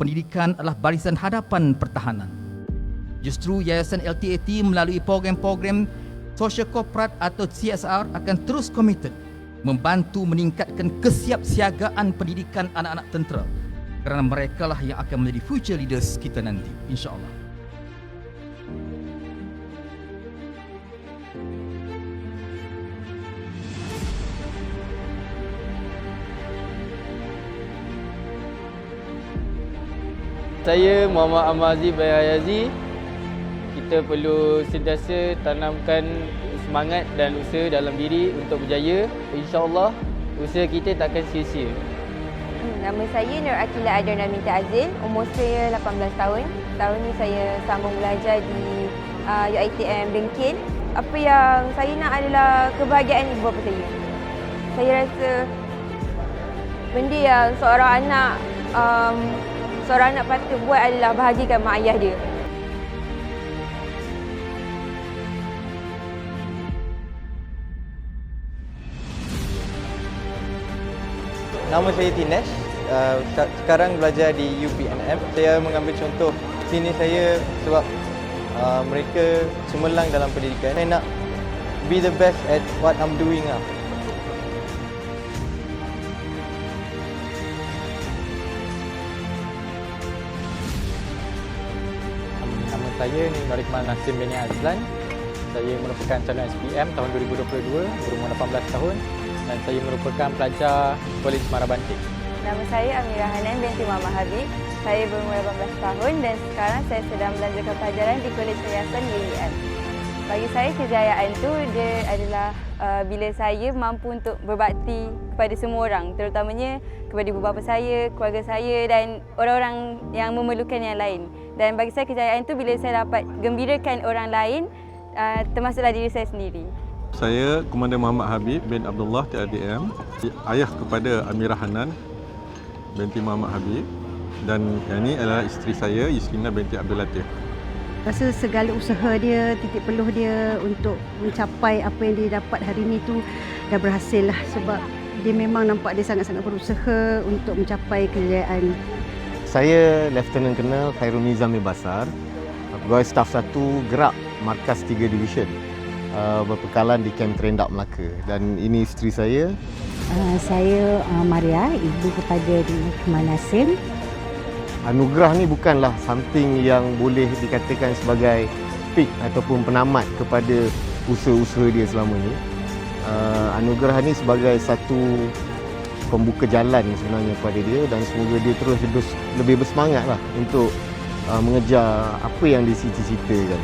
pendidikan adalah barisan hadapan pertahanan. Justru Yayasan LTAT melalui program-program Social Corporate atau CSR akan terus komited membantu meningkatkan kesiapsiagaan pendidikan anak-anak tentera kerana mereka lah yang akan menjadi future leaders kita nanti insya-Allah. Saya Muhammad Amazi Bayazi. Kita perlu sentiasa tanamkan semangat dan usaha dalam diri untuk berjaya. InsyaAllah usaha kita tak akan sia-sia. Hmm, Nama saya Nur Akila Adana Minta Azil, umur saya 18 tahun. Tahun ni saya sambung belajar di uh, UiTM Bengkel. Apa yang saya nak adalah kebahagiaan ibu bapa saya. Saya rasa benda yang seorang anak um, seorang anak patut buat adalah bahagikan mak ayah dia. Nama saya Tinesh. Uh, se- sekarang belajar di UPNM. Saya mengambil contoh sini saya sebab uh, mereka cemerlang dalam pendidikan. Saya nak be the best at what I'm doing lah. Saya ni Nur Iqmal Nasim bin Azlan. Saya merupakan calon SPM tahun 2022, berumur 18 tahun dan saya merupakan pelajar Kolej Marabantik. Nama saya Amira Hanan binti Muhammad Habib. Saya berumur 18 tahun dan sekarang saya sedang melanjutkan pelajaran di Kolej Yayasan UEM. Bagi saya kejayaan tu dia adalah uh, bila saya mampu untuk berbakti kepada semua orang, terutamanya kepada ibu bapa saya, keluarga saya dan orang-orang yang memerlukan yang lain. Dan bagi saya kejayaan tu bila saya dapat gembirakan orang lain, uh, termasuklah diri saya sendiri. Saya Komandan Muhammad Habib bin Abdullah TADM, ayah kepada Amirah Hanan binti Muhammad Habib dan yang ini adalah isteri saya Yuslina binti Abdul Latif. Rasa segala usaha dia, titik peluh dia untuk mencapai apa yang dia dapat hari ini tu dah berhasil lah sebab dia memang nampak dia sangat-sangat berusaha untuk mencapai kejayaan. Saya Lieutenant Colonel Khairul Nizam bin Basar, pegawai staf 1 Gerak Markas 3 Division uh, berpekalan di Kem Terendak Melaka dan ini isteri saya Uh, saya uh, Maria, ibu kepada Rahman Nasim. Anugerah ni bukanlah something yang boleh dikatakan sebagai peak ataupun penamat kepada usaha-usaha dia selama ni. Uh, anugerah ni sebagai satu pembuka jalan sebenarnya kepada dia dan semoga dia terus lebih, bersemangat lah untuk uh, mengejar apa yang dia cita-citakan.